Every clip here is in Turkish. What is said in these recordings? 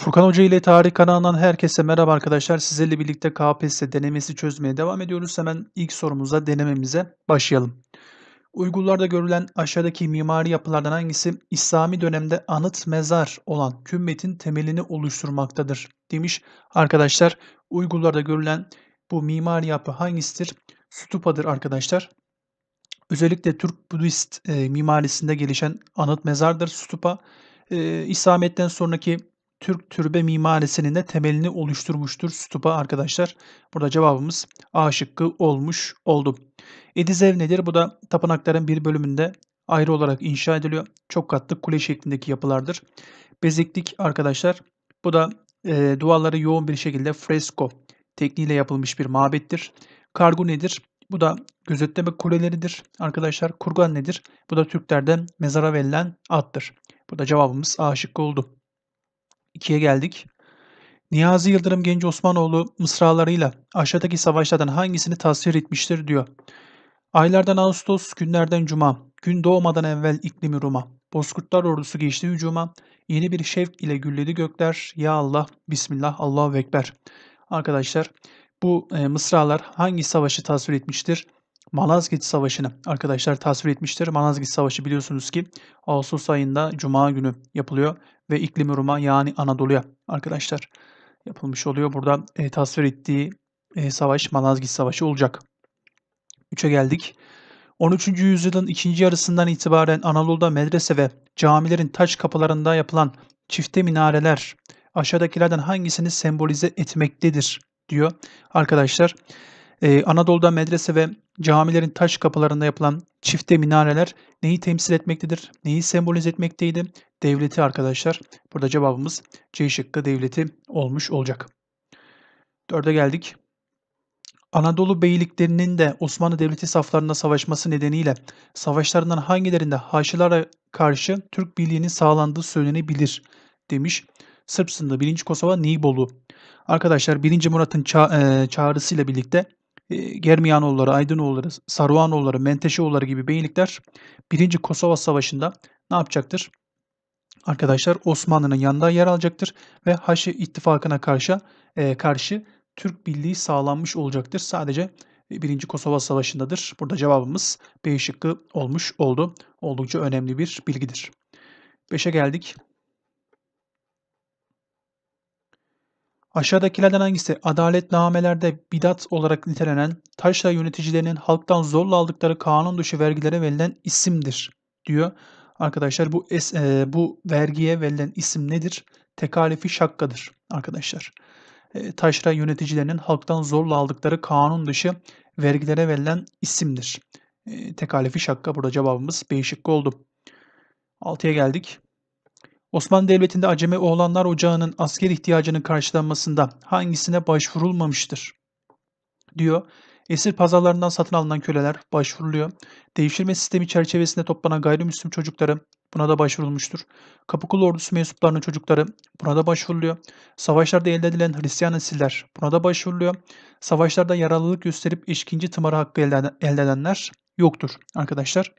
Furkan Hoca ile Tarih kanalından herkese merhaba arkadaşlar. Sizlerle birlikte KPSS denemesi çözmeye devam ediyoruz. Hemen ilk sorumuza denememize başlayalım. Uygularda görülen aşağıdaki mimari yapılardan hangisi İslami dönemde anıt mezar olan kümmetin temelini oluşturmaktadır demiş. Arkadaşlar Uygurlarda görülen bu mimari yapı hangisidir? Stupadır arkadaşlar. Özellikle Türk Budist e, mimarisinde gelişen anıt mezardır stupa. E, İslamiyet'ten sonraki Türk türbe mimarisinin de temelini oluşturmuştur stupa arkadaşlar. Burada cevabımız A şıkkı olmuş oldu. Edizev nedir? Bu da tapınakların bir bölümünde ayrı olarak inşa ediliyor. Çok katlı kule şeklindeki yapılardır. Bezeklik arkadaşlar bu da e, duvarları yoğun bir şekilde fresko tekniğiyle yapılmış bir mabettir. Kargu nedir? Bu da gözetleme kuleleridir. Arkadaşlar kurgan nedir? Bu da Türklerden mezara verilen attır. Burada cevabımız A şıkkı oldu. 2'ye geldik. Niyazi Yıldırım Genç Osmanoğlu mısralarıyla aşağıdaki savaşlardan hangisini tasvir etmiştir diyor. Aylardan Ağustos, günlerden Cuma, gün doğmadan evvel iklimi Ruma, Bozkurtlar ordusu geçti hücuma, yeni bir şevk ile gülledi gökler, Ya Allah, Bismillah, Allahu Ekber. Arkadaşlar bu e, mısralar hangi savaşı tasvir etmiştir? Malazgirt Savaşı'nı arkadaşlar tasvir etmiştir. Malazgirt Savaşı biliyorsunuz ki Ağustos ayında Cuma günü yapılıyor ve iklim Rum'a yani Anadolu'ya arkadaşlar yapılmış oluyor. Burada e, tasvir ettiği e, savaş Malazgirt Savaşı olacak. 3'e geldik. 13. yüzyılın ikinci yarısından itibaren Anadolu'da medrese ve camilerin taş kapılarında yapılan çifte minareler aşağıdakilerden hangisini sembolize etmektedir diyor. Arkadaşlar ee, Anadolu'da medrese ve camilerin taş kapılarında yapılan çifte minareler neyi temsil etmektedir? Neyi sembolize etmekteydi? Devleti arkadaşlar. Burada cevabımız C şıkkı devleti olmuş olacak. Dörde geldik. Anadolu beyliklerinin de Osmanlı Devleti saflarında savaşması nedeniyle savaşlarından hangilerinde Haçlılara karşı Türk birliğinin sağlandığı söylenebilir demiş. Sırp sınırı 1. Kosova Nibolu. Arkadaşlar 1. Murat'ın ça- e, çağrısıyla birlikte Germiyanoğulları, Aydınoğulları, Saruhanoğulları, Menteşeoğulları gibi beylikler 1. Kosova Savaşı'nda ne yapacaktır? Arkadaşlar Osmanlı'nın yanında yer alacaktır ve Haçlı ittifakına karşı e, karşı Türk birliği sağlanmış olacaktır. Sadece 1. Kosova Savaşı'ndadır. Burada cevabımız B şıkkı olmuş oldu. Oldukça önemli bir bilgidir. 5'e geldik. Aşağıdakilerden hangisi adaletnamelerde bidat olarak nitelenen taşra yöneticilerinin halktan zorla aldıkları kanun dışı vergilere verilen isimdir diyor. Arkadaşlar bu es, e, bu vergiye verilen isim nedir? Tekalifi şakkadır arkadaşlar. E, taşra yöneticilerinin halktan zorla aldıkları kanun dışı vergilere verilen isimdir. E, tekalifi şakka burada cevabımız B şıkkı oldu. 6'ya geldik. Osmanlı Devleti'nde Acemi Oğlanlar Ocağı'nın asker ihtiyacının karşılanmasında hangisine başvurulmamıştır? diyor. Esir pazarlarından satın alınan köleler başvuruluyor. Devşirme sistemi çerçevesinde toplanan gayrimüslim çocukları buna da başvurulmuştur. Kapıkulu ordusu mensuplarının çocukları buna da başvuruluyor. Savaşlarda elde edilen Hristiyan nesiller buna da başvuruluyor. Savaşlarda yaralılık gösterip eşkinci tımarı hakkı elde edenler yoktur arkadaşlar.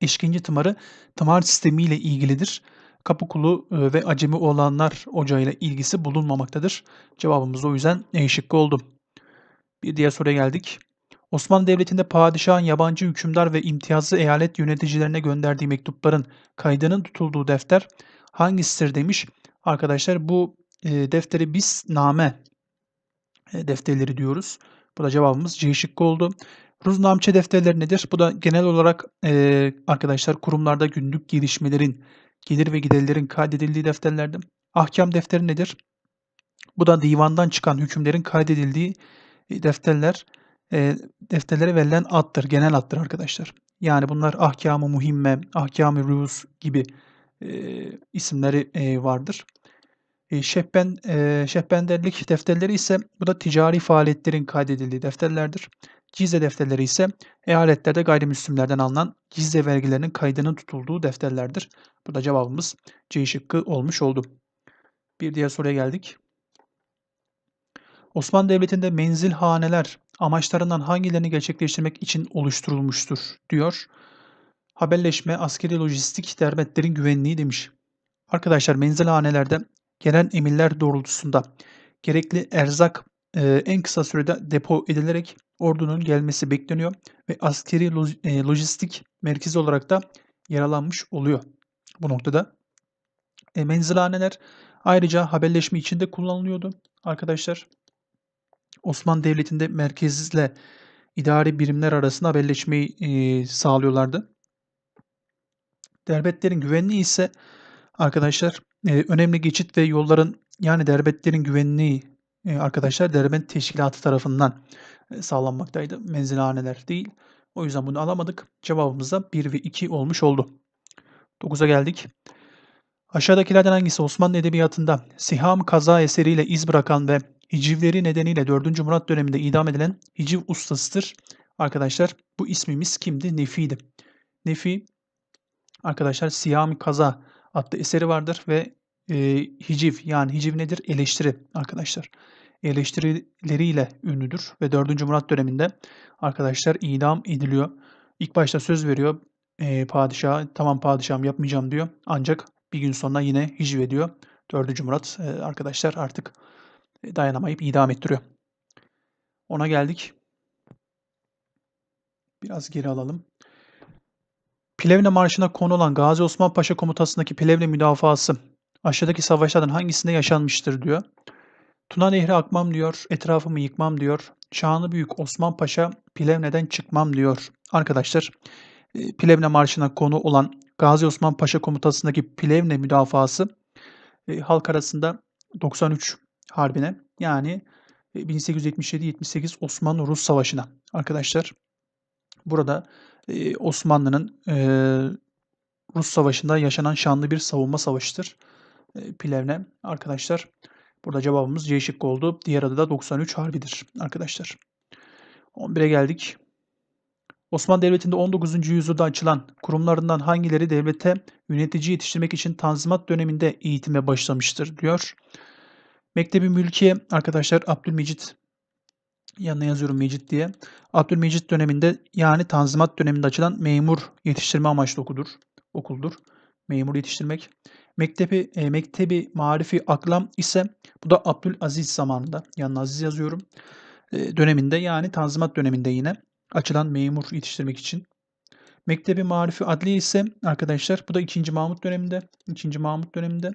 Eşkinci tımarı tımar sistemiyle ilgilidir. Kapıkulu e, ve Acemi olanlar ocağıyla ilgisi bulunmamaktadır. Cevabımız o yüzden E şıkkı oldu. Bir diğer soruya geldik. Osmanlı Devleti'nde padişahın yabancı hükümdar ve imtiyazlı eyalet yöneticilerine gönderdiği mektupların kaydının tutulduğu defter hangisidir demiş. Arkadaşlar bu e, defteri biz name e, defterleri diyoruz. Bu da cevabımız C şıkkı oldu. Ruznamçe defterleri nedir? Bu da genel olarak arkadaşlar kurumlarda günlük gelişmelerin gelir ve giderlerin kaydedildiği defterlerdir. Ahkam defteri nedir? Bu da divandan çıkan hükümlerin kaydedildiği e, defterler, e, defterlere verilen addır, genel addır arkadaşlar. Yani bunlar ahkamı muhimme, ahkamı rüus gibi e, isimleri e, vardır. E, şehben, e, şehbenderlik defterleri ise bu da ticari faaliyetlerin kaydedildiği defterlerdir. Cizre defterleri ise eyaletlerde gayrimüslimlerden alınan cizre vergilerinin kaydının tutulduğu defterlerdir. Burada cevabımız C şıkkı olmuş oldu. Bir diğer soruya geldik. Osmanlı Devleti'nde menzil haneler amaçlarından hangilerini gerçekleştirmek için oluşturulmuştur diyor. Haberleşme, askeri lojistik, dermetlerin güvenliği demiş. Arkadaşlar menzil hanelerde gelen emirler doğrultusunda gerekli erzak e, en kısa sürede depo edilerek ordunun gelmesi bekleniyor ve askeri e, lojistik merkezi olarak da yer alanmış oluyor bu noktada. E, menzilhaneler ayrıca haberleşme için de kullanılıyordu arkadaşlar. Osmanlı Devleti'nde merkezle idari birimler arasında haberleşmeyi e, sağlıyorlardı. Derbetlerin güvenliği ise arkadaşlar e, önemli geçit ve yolların yani derbetlerin güvenliği e, arkadaşlar derbent teşkilatı tarafından sağlanmaktaydı. Menzilhaneler değil. O yüzden bunu alamadık. Cevabımız da 1 ve 2 olmuş oldu. 9'a geldik. Aşağıdakilerden hangisi Osmanlı Edebiyatı'nda Siham kaza eseriyle iz bırakan ve hicivleri nedeniyle 4. Murat döneminde idam edilen hiciv ustasıdır? Arkadaşlar bu ismimiz kimdi? Nefi'ydi. Nefi arkadaşlar Siham kaza adlı eseri vardır ve e, hiciv yani hiciv nedir? Eleştiri arkadaşlar. Eleştirileriyle ünlüdür ve 4. Murat döneminde arkadaşlar idam ediliyor. İlk başta söz veriyor e, padişaha tamam padişahım yapmayacağım diyor. Ancak bir gün sonra yine hiciv ediyor. 4. Murat e, arkadaşlar artık dayanamayıp idam ettiriyor. Ona geldik. Biraz geri alalım. Plevne Marşı'na konu olan Gazi Osman Paşa komutasındaki Plevne müdafası aşağıdaki savaşlardan hangisinde yaşanmıştır diyor. Tuna Nehri akmam diyor, etrafımı yıkmam diyor. Şanlı Büyük Osman Paşa Plevne'den çıkmam diyor. Arkadaşlar Plevne Marşı'na konu olan Gazi Osman Paşa komutasındaki Plevne müdafası halk arasında 93 Harbi'ne yani 1877-78 Osmanlı-Rus Savaşı'na arkadaşlar. Burada Osmanlı'nın Rus Savaşı'nda yaşanan şanlı bir savunma savaşıdır. Plevne arkadaşlar. Burada cevabımız C şıkkı oldu. Diğer adı da 93 Harbi'dir arkadaşlar. 11'e geldik. Osmanlı Devleti'nde 19. yüzyılda açılan kurumlarından hangileri devlete yönetici yetiştirmek için Tanzimat döneminde eğitime başlamıştır diyor. Mektebi Mülkiye arkadaşlar Abdülmecit yanına yazıyorum Mecit diye. Abdülmecit döneminde yani Tanzimat döneminde açılan memur yetiştirme amaçlı okudur, okuldur. Memur yetiştirmek. Mektebi, e, Mektebi Marifi Aklam ise bu da Abdülaziz zamanında. Yanına Aziz yazıyorum. E, döneminde yani Tanzimat döneminde yine açılan memur yetiştirmek için. Mektebi Marifi Adli ise arkadaşlar bu da 2. Mahmut döneminde. 2. Mahmut döneminde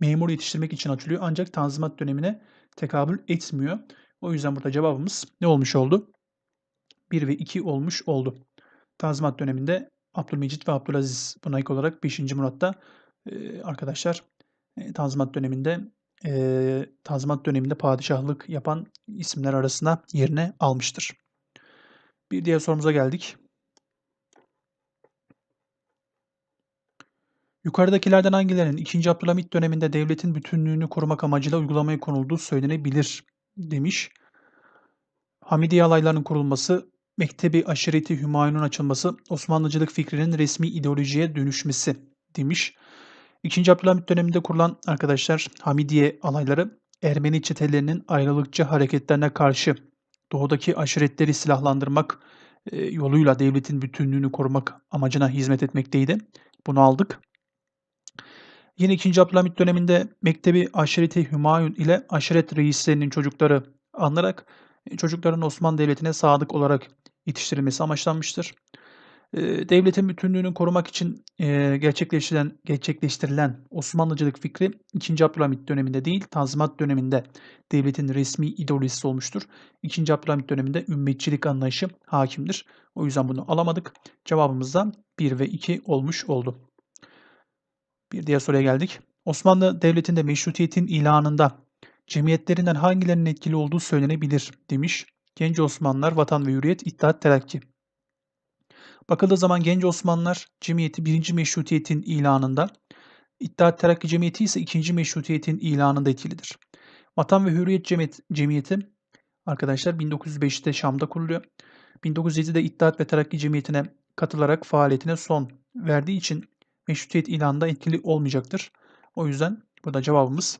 memur yetiştirmek için açılıyor. Ancak Tanzimat dönemine tekabül etmiyor. O yüzden burada cevabımız ne olmuş oldu? 1 ve 2 olmuş oldu. Tanzimat döneminde Abdülmecit ve Abdülaziz buna ilk olarak 5. Murat'ta arkadaşlar Tanzimat döneminde Tanzimat döneminde padişahlık yapan isimler arasında yerine almıştır. Bir diğer sorumuza geldik. Yukarıdakilerden hangilerinin 2. Abdülhamit döneminde devletin bütünlüğünü korumak amacıyla uygulamaya konulduğu söylenebilir demiş. Hamidiye alaylarının kurulması, Mektebi Aşireti Hümayun'un açılması, Osmanlıcılık fikrinin resmi ideolojiye dönüşmesi demiş. 2. Abdülhamit döneminde kurulan arkadaşlar Hamidiye alayları Ermeni çetelerinin ayrılıkçı hareketlerine karşı doğudaki aşiretleri silahlandırmak e, yoluyla devletin bütünlüğünü korumak amacına hizmet etmekteydi. Bunu aldık. Yine 2. Abdülhamit döneminde Mektebi Aşireti Hümayun ile aşiret reislerinin çocukları alınarak e, çocukların Osmanlı Devleti'ne sadık olarak yetiştirilmesi amaçlanmıştır. Devletin bütünlüğünü korumak için gerçekleştirilen, gerçekleştirilen Osmanlıcılık fikri 2. Abdülhamit döneminde değil, Tanzimat döneminde devletin resmi ideolojisi olmuştur. 2. Abdülhamit döneminde ümmetçilik anlayışı hakimdir. O yüzden bunu alamadık. Cevabımız da 1 ve 2 olmuş oldu. Bir diğer soruya geldik. Osmanlı Devleti'nde meşrutiyetin ilanında cemiyetlerinden hangilerinin etkili olduğu söylenebilir demiş. Genç Osmanlılar, Vatan ve Hürriyet, İttihat Terakki. Bakıldığı zaman Genç Osmanlılar Cemiyeti 1. Meşrutiyetin ilanında, İttihat Terakki Cemiyeti ise 2. Meşrutiyetin ilanında etkilidir. Vatan ve Hürriyet Cemiyeti, arkadaşlar 1905'te Şam'da kuruluyor. 1907'de İttihat ve Terakki Cemiyeti'ne katılarak faaliyetine son verdiği için meşrutiyet ilanında etkili olmayacaktır. O yüzden burada cevabımız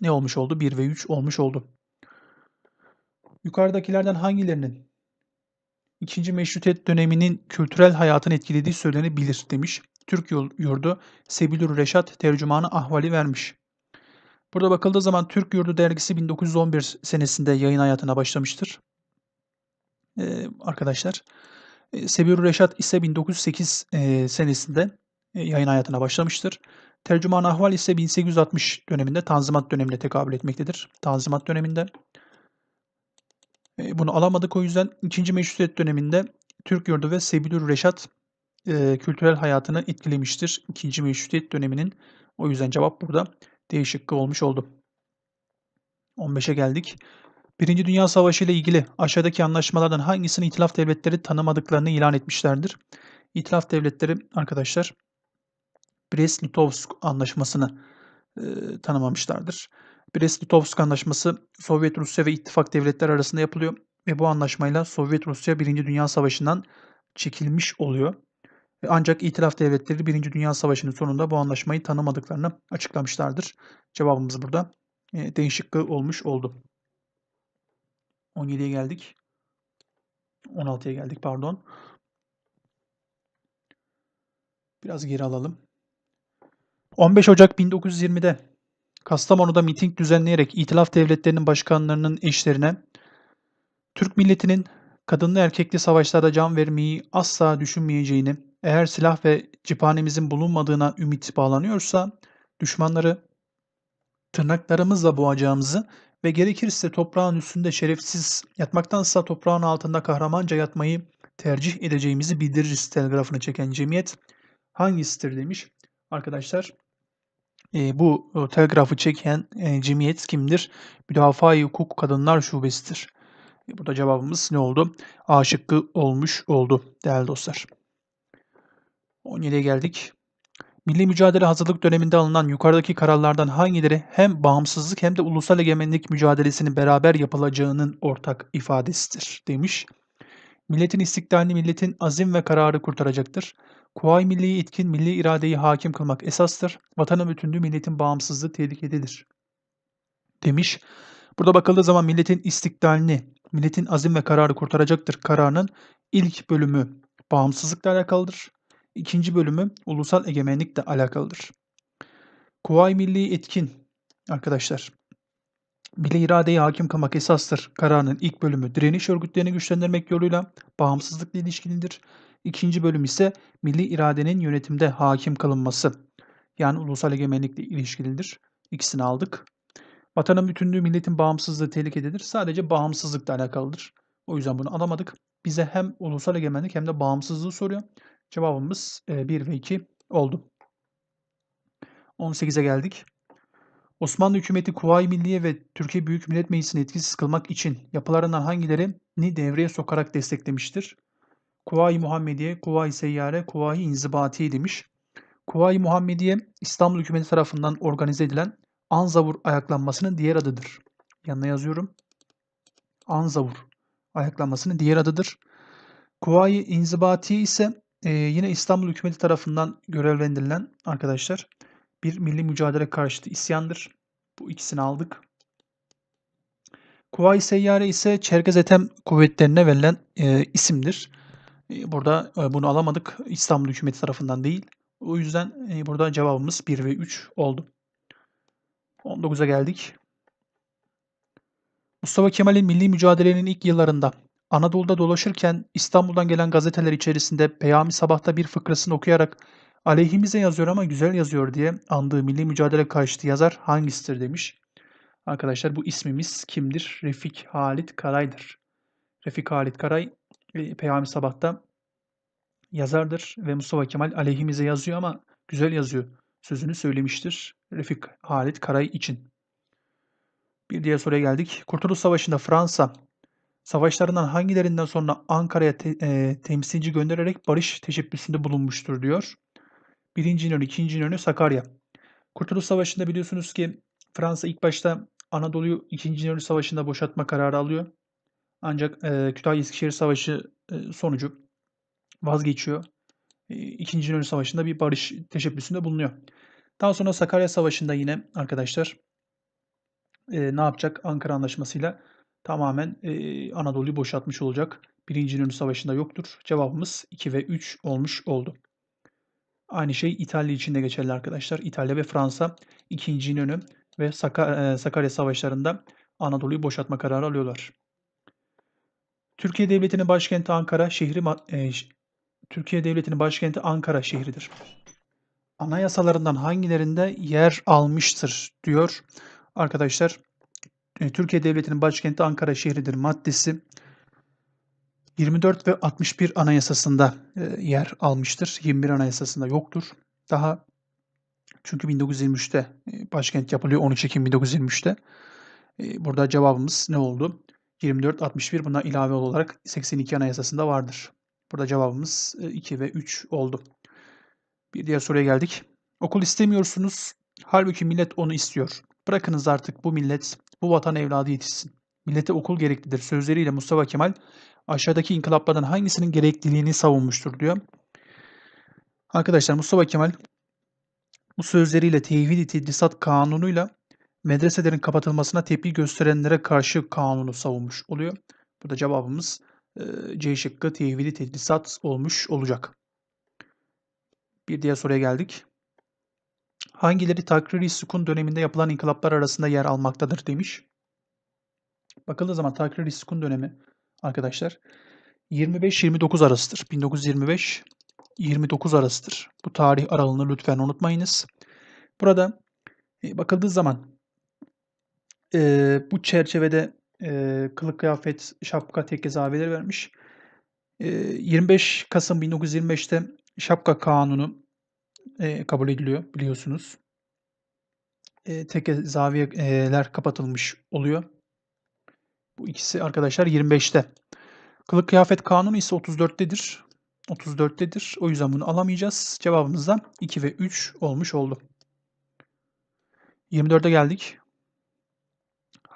ne olmuş oldu? 1 ve 3 olmuş oldu. Yukarıdakilerden hangilerinin ikinci meşrutiyet döneminin kültürel hayatını etkilediği söylenebilir demiş. Türk yurdu Sebilür Reşat tercümanı ahvali vermiş. Burada bakıldığı zaman Türk Yurdu dergisi 1911 senesinde yayın hayatına başlamıştır. Eee, arkadaşlar. Eee, Sebir Reşat ise 1908 eee, senesinde eee, yayın hayatına başlamıştır. Tercüman Ahval ise 1860 döneminde Tanzimat dönemine tekabül etmektedir. Tanzimat döneminde. Eee, bunu alamadık o yüzden 2. Meşrutiyet döneminde Türk Yurdu ve Sebilür Reşat eee, kültürel hayatını etkilemiştir. 2. Meşrutiyet döneminin. O yüzden cevap burada D şıkkı olmuş oldu. 15'e geldik. Birinci Dünya Savaşı ile ilgili aşağıdaki anlaşmalardan hangisini itilaf devletleri tanımadıklarını ilan etmişlerdir? İtilaf devletleri arkadaşlar Brest-Litovsk anlaşmasını e, tanımamışlardır. Brest-Litovsk anlaşması Sovyet Rusya ve ittifak devletler arasında yapılıyor ve bu anlaşmayla Sovyet Rusya Birinci Dünya Savaşı'ndan çekilmiş oluyor. Ancak itilaf devletleri Birinci Dünya Savaşı'nın sonunda bu anlaşmayı tanımadıklarını açıklamışlardır. Cevabımız burada e, D olmuş oldu. 17'ye geldik. 16'ya geldik pardon. Biraz geri alalım. 15 Ocak 1920'de Kastamonu'da miting düzenleyerek İtilaf devletlerinin başkanlarının eşlerine Türk milletinin kadınlı erkekli savaşlarda can vermeyi asla düşünmeyeceğini, eğer silah ve cephanemizin bulunmadığına ümit bağlanıyorsa düşmanları tırnaklarımızla boğacağımızı ve gerekirse toprağın üstünde şerefsiz yatmaktansa toprağın altında kahramanca yatmayı tercih edeceğimizi bildiririz telgrafını çeken cemiyet hangisidir demiş. Arkadaşlar e, bu telgrafı çeken e, cemiyet kimdir? Müdafaa-i Hukuk Kadınlar Şubesi'dir. E, burada cevabımız ne oldu? A şıkkı olmuş oldu değerli dostlar. 17'ye geldik. Milli mücadele hazırlık döneminde alınan yukarıdaki kararlardan hangileri hem bağımsızlık hem de ulusal egemenlik mücadelesinin beraber yapılacağının ortak ifadesidir demiş. Milletin istiklalini milletin azim ve kararı kurtaracaktır. Kuvayi milliyi etkin milli iradeyi hakim kılmak esastır. Vatanın bütünlüğü milletin bağımsızlığı tehlikededir. Demiş. Burada bakıldığı zaman milletin istiklalini, milletin azim ve kararı kurtaracaktır. Kararının ilk bölümü bağımsızlıkla alakalıdır. İkinci bölümü ulusal egemenlikle alakalıdır. Kuvayi Milli Etkin arkadaşlar. Milli iradeyi hakim kılmak esastır. Kararının ilk bölümü direniş örgütlerini güçlendirmek yoluyla bağımsızlıkla ilişkilidir. İkinci bölüm ise milli iradenin yönetimde hakim kılınması yani ulusal egemenlikle ilişkilidir. İkisini aldık. Vatanın bütünlüğü milletin bağımsızlığı tehlikededir. Sadece bağımsızlıkla alakalıdır. O yüzden bunu alamadık. Bize hem ulusal egemenlik hem de bağımsızlığı soruyor. Cevabımız 1 ve 2 oldu. 18'e geldik. Osmanlı hükümeti Kuvayi Milliye ve Türkiye Büyük Millet Meclisi'ni etkisiz kılmak için yapılarından hangilerini devreye sokarak desteklemiştir? Kuvayi Muhammediye, Kuvayi Seyyare, Kuvayi İnzibati demiş. Kuvayi Muhammediye İstanbul hükümeti tarafından organize edilen Anzavur ayaklanmasının diğer adıdır. Yanına yazıyorum. Anzavur ayaklanmasının diğer adıdır. Kuvayi İnzibati ise e, yine İstanbul hükümeti tarafından görevlendirilen arkadaşlar bir milli mücadele karşıtı isyandır. Bu ikisini aldık. Kuvayi Seyyare ise Çerkez Etem kuvvetlerine verilen e, isimdir. E, burada e, bunu alamadık. İstanbul hükümeti tarafından değil. O yüzden e, burada cevabımız 1 ve 3 oldu. 19'a geldik. Mustafa Kemal'in milli mücadelenin ilk yıllarında Anadolu'da dolaşırken İstanbul'dan gelen gazeteler içerisinde Peyami Sabah'ta bir fıkrasını okuyarak aleyhimize yazıyor ama güzel yazıyor diye andığı milli mücadele karşıtı yazar hangisidir demiş. Arkadaşlar bu ismimiz kimdir? Refik Halit Karay'dır. Refik Halit Karay Peyami Sabah'ta yazardır ve Mustafa Kemal aleyhimize yazıyor ama güzel yazıyor sözünü söylemiştir Refik Halit Karay için. Bir diğer soruya geldik. Kurtuluş Savaşı'nda Fransa savaşlarından hangilerinden sonra Ankara'ya te, e, temsilci göndererek barış teşebbüsünde bulunmuştur diyor. Birinci İnönü, ikinci İnönü, Sakarya. Kurtuluş Savaşı'nda biliyorsunuz ki Fransa ilk başta Anadolu'yu 2. İnönü Savaşı'nda boşaltma kararı alıyor. Ancak e, Kütahya-Eskişehir Savaşı e, sonucu vazgeçiyor. E, İkinci İnönü Savaşı'nda bir barış teşebbüsünde bulunuyor. Daha sonra Sakarya Savaşı'nda yine arkadaşlar e, ne yapacak? Ankara Anlaşması'yla tamamen e, Anadolu'yu boşaltmış olacak. Birinci İnönü Savaşı'nda yoktur. Cevabımız 2 ve 3 olmuş oldu. Aynı şey İtalya için de geçerli arkadaşlar. İtalya ve Fransa 2. İnönü ve Sakarya Savaşları'nda Anadolu'yu boşaltma kararı alıyorlar. Türkiye Devleti'nin başkenti Ankara şehri ş Türkiye Devleti'nin başkenti Ankara şehridir. Anayasalarından hangilerinde yer almıştır diyor arkadaşlar. Eee, Türkiye Devleti'nin başkenti Ankara şehridir maddesi 24 ve 61 Anayasasında, eee, yer almıştır. 21 Anayasasında yoktur. Daha çünkü 1923'te, eee, başkent yapılıyor 13 Ekim 1923'te. Eee, burada cevabımız ne oldu? 24, 61 buna ilave olarak 82 Anayasasında vardır. Burada cevabımız, eee, 2 ve 3 oldu. Bir diğer soruya geldik. Okul istemiyorsunuz, hâlbuki millet onu istiyor. Bırakınız artık bu millet, bu vatan evladı yetişsin. Millete okul gereklidir sözleriyle Mustafa Kemal aşağıdaki inkılaplardan hangisinin gerekliliğini savunmuştur diyor. Arkadaşlar Mustafa Kemal bu sözleriyle Tevhid-i Tedrisat Kanunu'yla medreselerin kapatılmasına tepki gösterenlere karşı kanunu savunmuş oluyor. Burada cevabımız, eee, C şıkkı Tevhid-i Tedrisat olmuş olacak. Bir diğer soruya geldik. Hangileri Takriri Sükun döneminde yapılan inkılaplar arasında yer almaktadır demiş. Bakıldığı zaman Takriri Sükun dönemi arkadaşlar 25-29 arasıdır. 1925-29 arasıdır. Bu tarih aralığını lütfen unutmayınız. Burada, eee, bakıldığı zaman eee, bu çerçevede, eee, kılık kıyafet, şapka, tekke zaviyeleri vermiş. Eee, 25 Kasım 1925'te Şapka Kanunu, eee, kabul ediliyor biliyorsunuz. Eee, tekke, zaviyeler kapatılmış oluyor. Bu ikisi arkadaşlar 25'te. Kılık kıyafet kanunu ise 34'tedir. 34'tedir. O yüzden bunu alamayacağız. Cevabımız da 2 ve 3 olmuş oldu. 24'e geldik.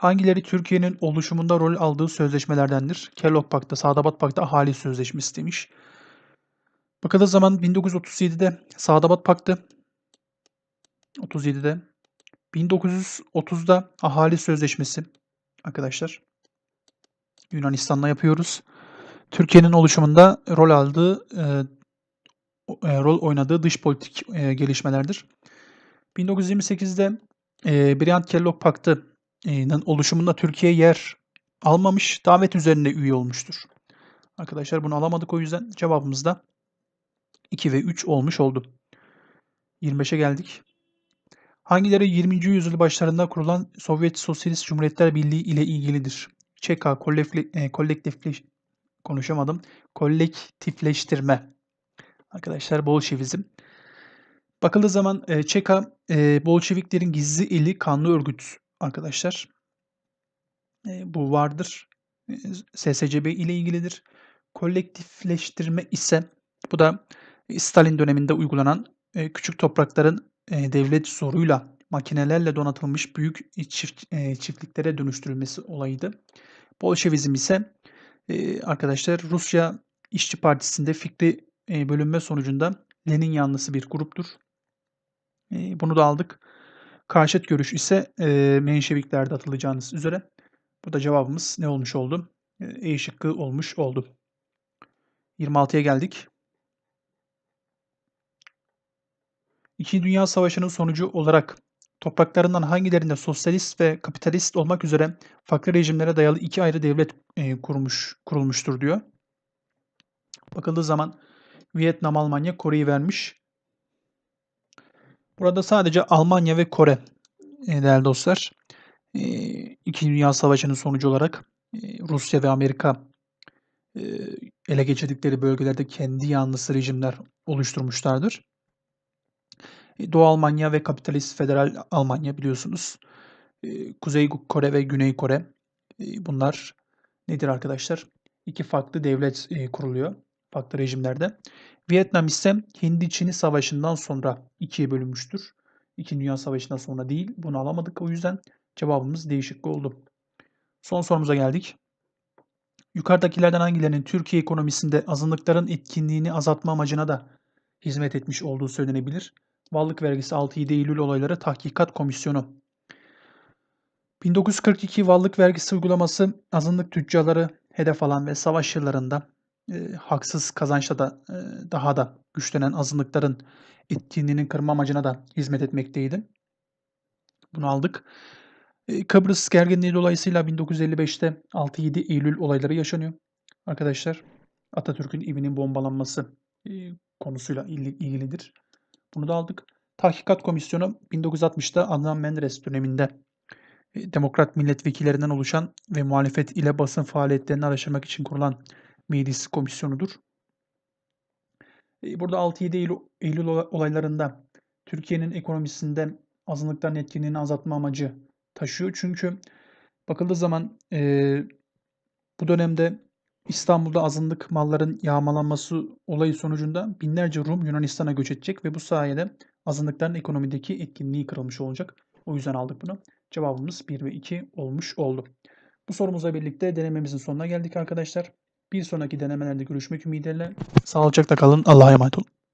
Hangileri Türkiye'nin oluşumunda rol aldığı sözleşmelerdendir? Kellogg Paktı, Sadabat Paktı, Ahali Sözleşmesi demiş. Bakıldığı zaman 1937'de Sadabat Paktı 37'de 1930'da Ahali Sözleşmesi arkadaşlar. Yunanistan'la yapıyoruz. Türkiye'nin oluşumunda rol aldığı, o eee, rol oynadığı dış politik, eee, gelişmelerdir. 1928'de, eee, Briand-Kellogg Paktı oluşumunda Türkiye yer almamış, davet üzerine üye olmuştur. Arkadaşlar bunu alamadık o yüzden cevabımız da 2 ve 3 olmuş oldu. 25'e geldik. Hangileri 20. yüzyıl başlarında kurulan Sovyet Sosyalist Cumhuriyetler Birliği ile ilgilidir? ÇK kolektifleş konuşamadım. Kolektifleştirme. Arkadaşlar Bolşevizm. Bakıldığı zaman, ÇK, Bolşeviklerin gizli eli kanlı örgüt arkadaşlar. Eee, bu vardır. SSCB ile ilgilidir. Kolektifleştirme ise bu da Stalin döneminde uygulanan, eee, küçük toprakların, eee, devlet zoruyla makinelerle donatılmış büyük, çift eee, çiftliklere dönüştürülmesi olayıydı. Bolşevizm ise, eee, arkadaşlar Rusya İşçi Partisi'nde fikri, eee, bölünme sonucunda Lenin yanlısı bir gruptur. Eee, bunu da aldık. Karşıt görüş ise, eee, Menşeviklerde hatırlayacağınız üzere. Burada cevabımız ne olmuş oldu? Eee, E şıkkı olmuş oldu. 26'ya geldik. 2. Dünya Savaşı'nın sonucu olarak topraklarından hangilerinde sosyalist ve kapitalist olmak üzere farklı rejimlere dayalı 2 ayrı devlet, eee, kurmuş kurulmuştur diyor. Bakıldığı zaman Vietnam, Almanya, Kore'yi vermiş. Burada sadece Almanya ve Kore, eee, değerli dostlar. Eee, 2. Dünya Savaşı'nın sonucu olarak, eee, Rusya ve Amerika, ele geçirdikleri bölgelerde kendi yanlısı rejimler oluşturmuşlardır. Doğu Almanya ve kapitalist Federal Almanya biliyorsunuz. Kuzey Kore ve Güney Kore, bunlar nedir arkadaşlar? 2 farklı devlet, kuruluyor farklı rejimlerde. Vietnam ise Hindi-Çin'i savaşından sonra 2'ye bölünmüştür. 2. Dünya Savaşı'ndan sonra değil. Bunu alamadık o yüzden cevabımız D şıkkı oldu. Son sorumuza geldik. Yukarıdakilerden hangilerinin Türkiye ekonomisinde azınlıkların etkinliğini azaltma amacına da hizmet etmiş olduğu söylenebilir? Varlık vergisi 6-7 Eylül olayları tahkikat komisyonu. 1942 varlık vergisi uygulaması azınlık tüccarları hedef alan ve savaş yıllarında, eee, haksız kazançla da, eee, daha da güçlenen azınlıkların etkinliğini kırma amacına da hizmet etmekteydi. Bunu aldık. Eee, Kıbrıs gerginliği dolayısıyla 1955'te 6-7 Eylül olayları yaşanıyor arkadaşlar. Atatürk'ün evinin bombalanması, eee, konusuyla ilgilidir. Bunu da aldık. Tahkikat Komisyonu 1960'ta Adnan Menderes döneminde, demokrat milletvekillerinden oluşan ve muhalefet ile basın faaliyetlerini araştırmak için kurulan meclis komisyonudur. Eee, burada 6-7 Eylül Eylül ola olaylarında Türkiye'nin ekonomisinde azınlıkların etkinliğini azaltma amacı taşıyor. Çünkü bakıldığı zaman, eee, bu dönemde İstanbul'da azınlık malların yağmalanması olayı sonucunda binlerce Rum Yunanistan'a göç edecek ve bu sayede azınlıkların ekonomideki etkinliği kırılmış olacak. O yüzden aldık bunu. Cevabımız 1 ve 2 olmuş oldu. Bu sorumuzla birlikte denememizin sonuna geldik arkadaşlar. Bir sonraki denemelerde görüşmek ümidiyle. Sağlıcakla kalın. Allah'a emanet olun.